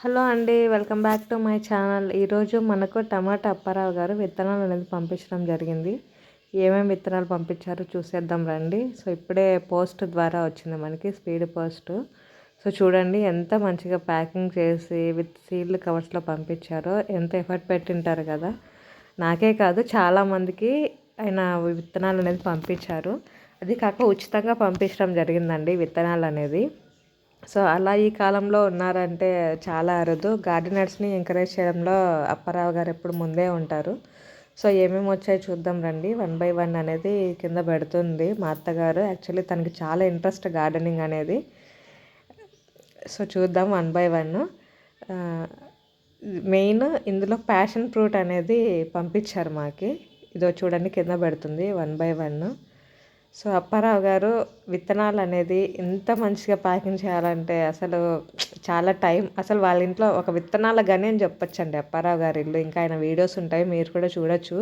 Hello అండి welcome back to my channel. ఈరోజు మనకు టమాటా అప్పారావు గారు విత్తనాలు అనేది పంపించడం జరిగింది. ఏమేమి విత్తనాలు పంపించారో చూసేద్దాం రండి. సో ఇప్పుడే పోస్ట్ ద్వారా వచ్చింది మనకి స్పీడ్ పోస్ట్. సో చూడండి ఎంత మంచిగా ప్యాకింగ్ చేసి విత్ సీల్డ్ కవర్స్లో పంపించారో ఎంత ఎఫర్ట్ పెట్టింటారు కదా. నాకే కాదు చాలామందికి ఆయన విత్తనాలు అనేది పంపించారు. అది కాక ఉచితంగా పంపించడం జరిగిందండి విత్తనాలు అనేది. సో అలా ఈ కాలంలో ఉన్నారంటే చాలా అరుదు. గార్డెనర్స్ని ఎంకరేజ్ చేయడంలో అప్పారావు గారు ఎప్పుడు ముందే ఉంటారు. సో ఏమేమి వచ్చాయో చూద్దాం రండి. వన్ బై వన్ అనేది కింద పెడుతుంది మా అత్తగారు. యాక్చువల్లీ తనకి చాలా ఇంట్రెస్ట్ గార్డెనింగ్ అనేది. సో చూద్దాం వన్ బై వన్. మెయిన్ ఇందులో ప్యాషన్ ఫ్రూట్ అనేది పంపించారు మాకి. ఇదో చూడండి కింద పెడుతుంది one by one. So Apparao గారు విత్తనాలు అనేది ఎంత మంచిగా ప్యాకింగ్ చేయాలంటే అసలు చాలా టైం అసలు వాళ్ళ ఇంట్లో ఒక విత్తనాల గని అని చెప్పొచ్చండి అప్పారావు గారి ఇల్లు. ఇంకా ఆయన వీడియోస్ ఉంటాయి మీరు కూడా చూడొచ్చు.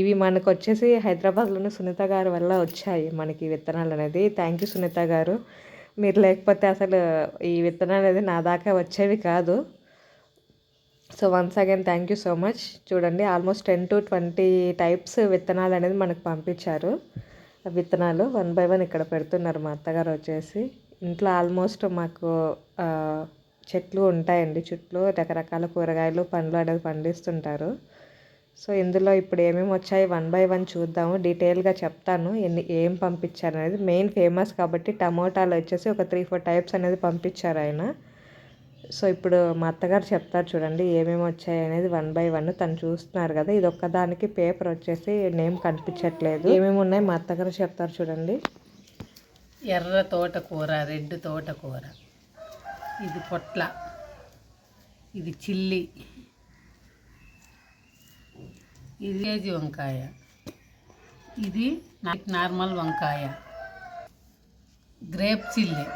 ఇవి మనకు వచ్చేసి హైదరాబాద్లోని సునీత గారి వల్ల వచ్చాయి మనకి విత్తనాలు అనేది. థ్యాంక్ యూ సునీత గారు. మీరు లేకపోతే అసలు ఈ విత్తనాలు అనేది నా దాకా వచ్చేవి కాదు. So once again thank you so much చూడండి almost ten to twenty types విత్తనాలు అనేది మనకు పంపించారు. విత్తనాలు వన్ బై వన్ ఇక్కడ పెడుతున్నారు మా అత్తగారు వచ్చేసి. ఇంట్లో ఆల్మోస్ట్ మాకు చెట్లు ఉంటాయండి. చుట్టూ రకరకాల కూరగాయలు పండ్లు అనేది పండిస్తుంటారు. సో ఇందులో ఇప్పుడు ఏమేమి వచ్చాయి వన్ బై వన్ చూద్దాము. డీటెయిల్గా చెప్తాను ఎన్ని ఏం పంపించారు అనేది. మెయిన్ ఫేమస్ కాబట్టి టమోటాలు వచ్చేసి ఒక త్రీ ఫోర్ టైప్స్ అనేది పంపించారు ఆయన. సో ఇప్పుడు మా అత్తగారు చెప్తారు చూడండి ఏమేమి వచ్చాయి అనేది వన్ బై వన్ తను చూస్తున్నారు కదా. ఇది ఒక్కదానికి పేపర్ వచ్చేసి నేమ్ కనిపించట్లేదు. ఏమేమి ఉన్నాయి మా అత్తగారు చెప్తారు చూడండి. ఎర్ర తోటకూర రెడ్ తోటకూర ఇది పొట్ల ఇది చిల్లి ఇది కేజీ వంకాయ ఇది నార్మల్ వంకాయ గ్రేప్ చిల్లి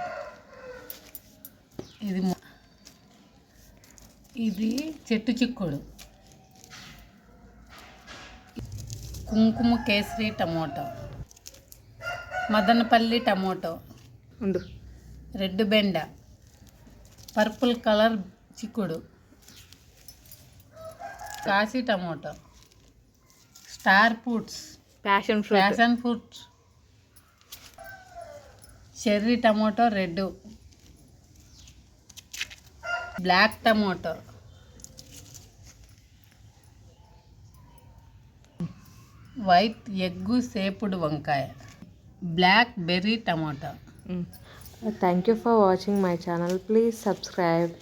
ఇది ఇది చెట్టు చిక్కుడు. కుంకుమ kesari tomato. Madanapalle tomato. Red బెండ. పర్పుల్ కలర్ చిక్కుడు. Kashi tomato. Star fruits. Passion fruit passion fruit cherry tomato red. Black tomato. White egg సేపుడు వంకాయ. Blackberry tomato. Thank you for watching my channel please subscribe